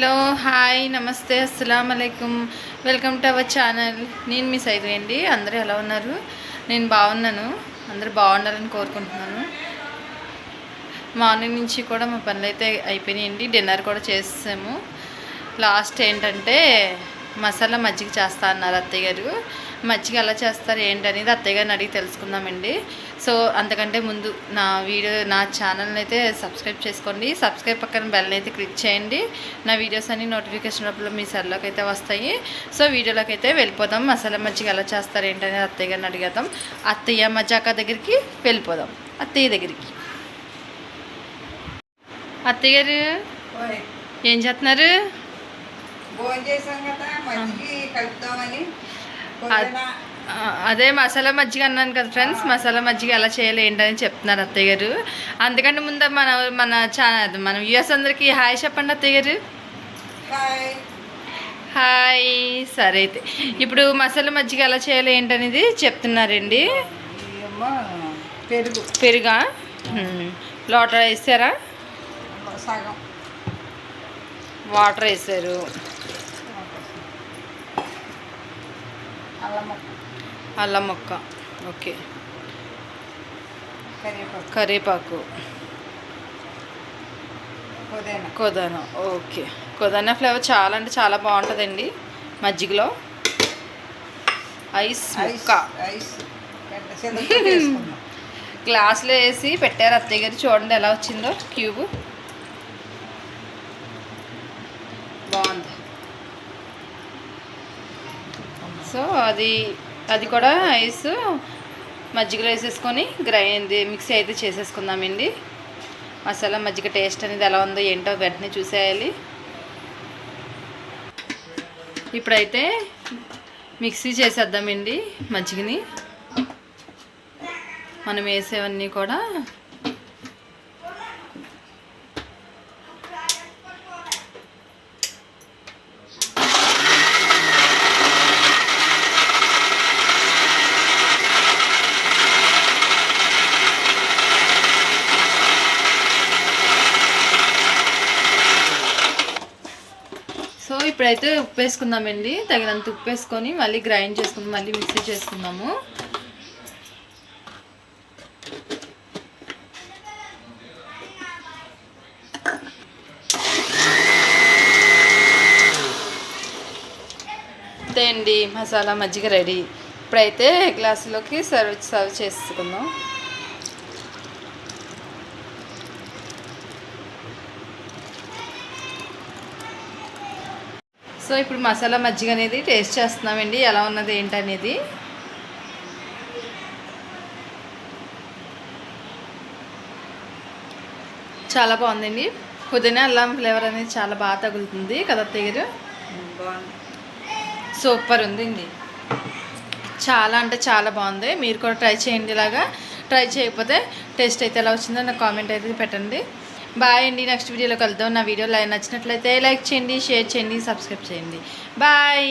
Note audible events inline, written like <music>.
Hello hi నమస్తే అస్సలం అయికం వెల్కమ్ టు అవర్ ఛానల్. నేను మీ సైదు అండి. అందరూ ఎలా ఉన్నారు? నేను బాగున్నాను. అందరూ బాగుండాలని కోరుకుంటున్నాను. మార్నింగ్ నుంచి కూడా మా పనులు అయితే అయిపోయినాయండి. డిన్నర్ కూడా చేసాము లాస్ట్ ఏంటంటే మసాలా మజ్జిగ చేస్తా అన్నారు అత్తయ్య గారు. మజ్జిగ ఎలా చేస్తారు ఏంటనేది అత్తయ్య గారిని అడిగి తెలుసుకుందామండి. సో అంతకంటే ముందు నా వీడియో నా ఛానల్ని అయితే సబ్స్క్రైబ్ చేసుకోండి. సబ్స్క్రైబ్ పక్కన బెల్ అయితే క్లిక్ చేయండి. నా వీడియోస్ అన్ని నోటిఫికేషన్ రూపంలో మీ సెల్లోకి అయితే వస్తాయి. సో వీడియోలోకి అయితే వెళ్ళిపోదాం. మసాలా మజ్జిగ ఎలా చేస్తారు ఏంటనేది అత్తయ్య గారిని అడిగేద్దాం. అత్తయ్య మజ్జాక దగ్గరికి వెళ్ళిపోదాం. అత్తయ్య దగ్గరికి. అత్తయ్య గారు ఏం చేస్తున్నారు? భోజనం చేసాం కదా మజ్జిగ కలుపుదామని. అద్- మసాలా మజ్జిగ అన్నాను కదా ఫ్రెండ్స్. మసాలా మజ్జిగ ఎలా చేయాలి ఏంటని చెప్తున్నారు అత్తయ్య గారు. అందుకంటే ముందు మన మన ఛానల్ మన వ్యూస్ అందరికీ హాయ్ చెప్పండి అత్తయ్య గారు. హాయ్. సరే అయితే. ఇప్పుడు మసాలా మజ్జిగ ఎలా చేయాలి ఏంటనేది చెప్తున్నారండి. పెరుగు. పెరుగా. లోటర్ వేసారా? సగం. వాటర్ వేసారు. అల్లం ముక్క. ఓకే. కరివేపాకు. కొదానా. ఓకే. కొదానా ఫ్లేవర్ చాలా అంటే చాలా బాగుంటుందండి మజ్జిగలో. ఐస్ ముక్క. <laughs> గ్లాస్లో వేసి పెట్టారు అత్తయ్య గారు. చూడండి ఎలా వచ్చిందో క్యూబ్. సో అది అది కూడా ఐస్ మజ్జిగలో వేసేసుకొని గ్రైండ్ మిక్సీ అయితే చేసేసుకుందామండి. మసాలా మజ్జిగ టేస్ట్ అనేది ఎలా ఉందో ఏంటో వెంటనే చూసేయాలి. ఇప్పుడైతే మిక్సీ చేసేద్దామండి మజ్జిగని. మనం వేసేవన్నీ కూడా సో ఇప్పుడైతే ఉప్పు వేసుకుందామండి తగినంత ఉప్పు వేసుకొని మళ్ళీ గ్రైండ్ చేసుకుందాం మళ్ళీ మిక్సీ చేసుకుందాము అంతే అండి మసాలా మజ్జిగ రెడీ. ఇప్పుడైతే గ్లాసులోకి సర్వ్ సర్వ్ చేసుకుందాం. సో ఇప్పుడు మసాలా మజ్జిగ అనేది టేస్ట్ చేస్తున్నామండి. ఎలా ఉన్నది ఏంటనేది. చాలా బాగుందండి. పుదీనా అల్లం ఫ్లేవర్ అనేది చాలా బాగా తగులుతుంది కదా అత్తయ్య గారు. బాగుంది. సూపర్ ఉందండి. చాలా అంటే చాలా బాగుంది. మీరు కూడా ట్రై చేయండి ఇలాగా. ట్రై చేయకపోతే టేస్ట్ అయితే ఎలా వచ్చిందో నాకు కామెంట్ అయితే పెట్టండి. బాయ్ అండి. నెక్స్ట్ వీడియోలో కలుద్దాం. నా వీడియో నచ్చినట్లయితే లైక్ చేయండి షేర్ చేయండి సబ్స్క్రైబ్ చేయండి. బాయ్